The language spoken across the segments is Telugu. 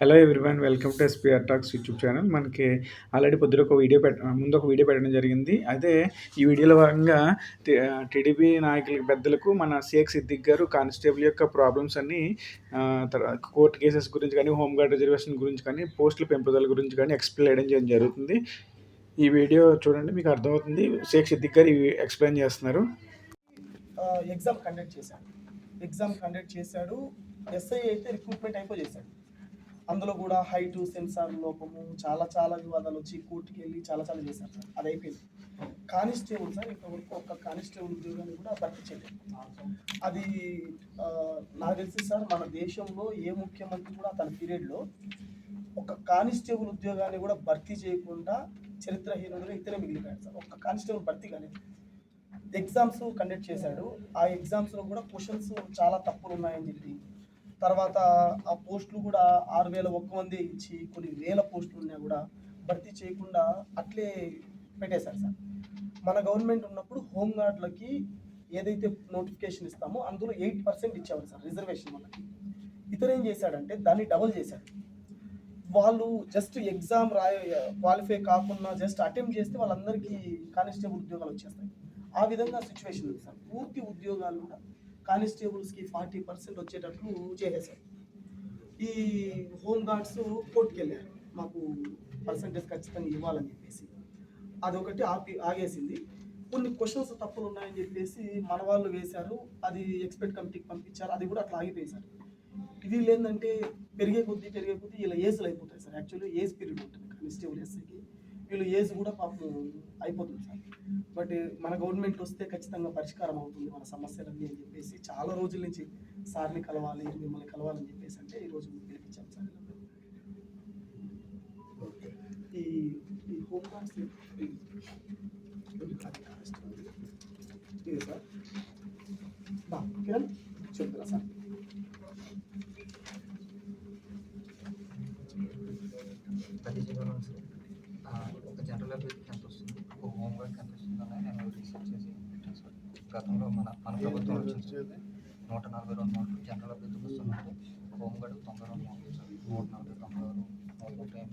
Hello everyone welcome to SPR Talks YouTube channel మనకి ఆల్రెడీ పొద్దున ఒక వీడియో పెట్ట ముందు ఒక వీడియో పెట్టడం జరిగింది. అదే ఈ వీడియోలో భాగంగా టీడీపీ నాయకులకి పెద్దలకు మన షేక్ సిద్దిక్ గారు కానిస్టేబుల్ యొక్క ప్రాబ్లమ్స్ అన్ని తర్వాత కోర్టు కేసెస్ గురించి కానీ హోంగార్డ్ రిజర్వేషన్ గురించి కానీ పోస్టుల పెంపుదల గురించి కానీ ఎక్స్ప్లెయిన్ చేయడం జరుగుతుంది. ఈ వీడియో చూడండి మీకు అర్థమవుతుంది. షేక్ సిద్దిక్ గారు ఎక్స్ప్లెయిన్ చేస్తున్నారు. ఎగ్జామ్ కండక్ట్ చేశాడు. ఎగ్జామ్ కండక్ట్ చేశాడు. ఎస్ఐ అయితే రిక్రూట్మెంట్ అయిపో చేశాడు. అందులో కూడా హైట్ సెన్సార్ లోపము చాలా చాలా వివాదాలు వచ్చి కోర్టుకి వెళ్ళి చాలా చాలా చేశారు. సార్ అది అయిపోయింది. కానిస్టేబుల్ సార్ ఇంతవరకు ఒక్క కానిస్టేబుల్ ఉద్యోగాన్ని కూడా భర్తీ చేయలేదు. అది నాకు తెలిసి సార్ మన దేశంలో ఏ ముఖ్యమంత్రి కూడా తన పీరియడ్లో ఒక కానిస్టేబుల్ ఉద్యోగాన్ని కూడా భర్తీ చేయకుండా చరిత్రహీనుడు ఇతనే మిగిలిపోయాడు సార్. ఒక్క కానిస్టేబుల్ భర్తీ కానీ ఎగ్జామ్స్ కండక్ట్ చేశాడు. ఆ ఎగ్జామ్స్లో కూడా క్వశ్చన్స్ చాలా తప్పులు ఉన్నాయని చెప్పి తర్వాత ఆ పోస్టులు కూడా ఆరు వేల ఒక్క మంది ఇచ్చి కొన్ని వేల పోస్టులు ఉన్నా కూడా భర్తీ చేయకుండా అట్లే పెట్టేశారు సార్. మన గవర్నమెంట్ ఉన్నప్పుడు హోంగార్డ్లకి ఏదైతే నోటిఫికేషన్ ఇస్తామో అందులో ఎయిట్ పర్సెంట్ ఇచ్చేవారు సార్ రిజర్వేషన్ మనకి ఇతను ఏం చేశాడంటే దాన్ని డబుల్ చేశాడు. వాళ్ళు జస్ట్ ఎగ్జామ్ రాయ క్వాలిఫై కాకుండా జస్ట్ అటెంప్ట్ చేస్తే వాళ్ళందరికీ కానిస్టేబుల్ ఉద్యోగాలు వచ్చేస్తాయి. ఆ విధంగా సిచ్యువేషన్ ఉంది సార్. పూర్తి ఉద్యోగాలు కూడా కానిస్టేబుల్స్కి ఫార్టీ పర్సెంట్ వచ్చేటట్లు చేసేసారు. ఈ హోమ్ గార్డ్స్ కోర్టుకి వెళ్ళారు మాకు పర్సంటేజ్ ఖచ్చితంగా ఇవ్వాలని చెప్పేసి. అదొకటి ఆపి ఆగేసింది. కొన్ని క్వశ్చన్స్ తప్పులు ఉన్నాయని చెప్పేసి మన వాళ్ళు వేశారు. అది ఎక్స్పెక్ట్ కమిటీకి పంపించారు. అది కూడా అట్లా ఆగిపోయేశారు ఇది ఏంటంటే పెరిగే కొద్దీ పెరిగే కొద్దీ ఇలా ఏజ్లు అయిపోతాయి సార్. యాక్చువల్లీ ఏజ్ పీరియడ్ ఉంటుంది కానిస్టేబుల్ ఎస్ఐకి. వీళ్ళు ఏజ్ కూడా పాపం అయిపోతుంది సార్. బట్ మన గవర్నమెంట్ వస్తే ఖచ్చితంగా పరిష్కారం అవుతుంది మన సమస్యలన్నీ అని చెప్పేసి చాలా రోజుల నుంచి సార్ని కలవాలి మిమ్మల్ని కలవాలని చెప్పేసి అంటే ఈరోజు పిలిపించాం సార్. ఈ ఈ హోమ్ గార్డ్స్ ఇది సార్. కిరణ్ చెప్తారా సార్ పది జీవనం ఒక జనరల్ అభివృద్ధికి ఎంత వస్తుంది ఒక హోమ్ గార్డ్కి ఎంత వస్తుందని నేను రీసెర్చ్ చేసి పెట్టాను సార్ గతంలో మన మన ప్రభుత్వం వచ్చింది. నూట నలభై రెండు మార్కులు జనరల్ అభివృద్ధికి వస్తున్నట్టు హోమ్ గార్డ్ తొంభై రెండు సార్ నూట నలభై తొంభై ఆరు నలభై టైం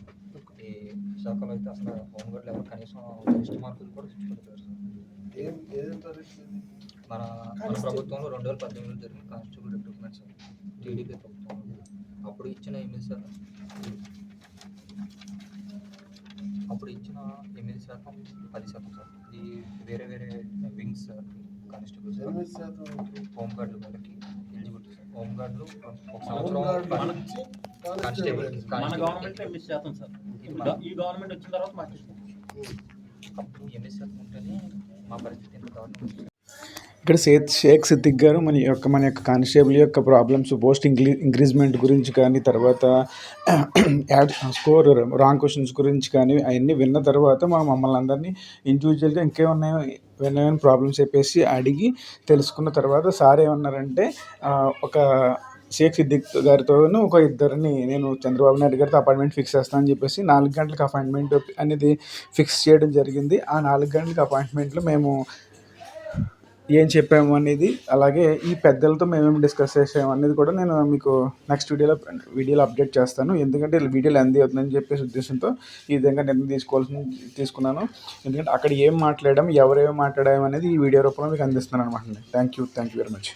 ఈ శాఖలో అయితే అసలు హోమ్ గార్డ్లు ఎవరు కనీసం టెస్ట్ మార్కులు కూడా తెచ్చుకోలేరు సార్ మన మన ప్రభుత్వంలో రెండు వేల పద్దెనిమిదిలో జరిగిన కానిస్టేబుల్ రిక్రూట్మెంట్ సార్ టీడీపీ ప్రభుత్వం అప్పుడు ఇచ్చిన ఎనిమిది శాతం అప్పుడు ఇచ్చిన ఎనిమిది శాతం పది శాతం సార్. ఈ వేరే వేరే వింగ్స్ సార్ కానిస్టేబుల్స్ హోమ్ గార్డులు వాళ్ళకి ఎలిజిబిలిటీ సార్ హోమ్ గార్డులు ఒక సంవత్సరం కానిస్టేబుల్ మన గవర్నమెంట్ ఎనిమిది శాతం సార్. ఈ గవర్నమెంట్ వచ్చిన తర్వాత మాకు అప్పుడు ఎనిమిది శాతం ఉంటేనే మా పరిస్థితి ఎంత దారుణం ఇక్కడ షేక్ షేక్ సిద్దిక్ గారు మన యొక్క మన యొక్క కానిస్టేబుల్ యొక్క ప్రాబ్లమ్స్ పోస్ట్ ఇంక్రీ ఇంక్రీజ్మెంట్ గురించి కానీ తర్వాత యాడ్ స్కోర్ రాంగ్ క్వశ్చన్స్ గురించి కానీ అవన్నీ విన్న తర్వాత మా మమ్మల్ని అందరినీ ఇండివిజువల్గా ఇంకేమున్నాయో విన్నాయని ప్రాబ్లమ్స్ చెప్పేసి అడిగి తెలుసుకున్న తర్వాత సార్ ఏమన్నారంటే ఒక షేక్ సిద్దిక్ గారితోను ఒక ఇద్దరిని నేను చంద్రబాబు నాయుడు గారితో అపాయింట్మెంట్ ఫిక్స్ చేస్తానని చెప్పేసి నాలుగు గంటలకు అపాయింట్మెంట్ అనేది ఫిక్స్ చేయడం జరిగింది. ఆ నాలుగు గంటలకు అపాయింట్మెంట్లో మేము ఏం చెప్పాము అనేది అలాగే ఈ పెద్దలతో మేమేమి డిస్కస్ చేసాము అనేది కూడా నేను మీకు నెక్స్ట్ వీడియోలో వీడియోలో అప్డేట్ చేస్తాను. ఎందుకంటే వీడియోలు ఎంత అవుతుందని చెప్పేసి ఉద్దేశంతో ఈ విధంగా నిర్ణయం తీసుకోవాల్సి తీసుకున్నాను. ఎందుకంటే అక్కడ ఏం మాట్లాడాము ఎవరేమి మాట్లాడాము అనేది ఈ వీడియో రూపంలో మీకు అందిస్తున్నాను అనమాట thank you thank you very much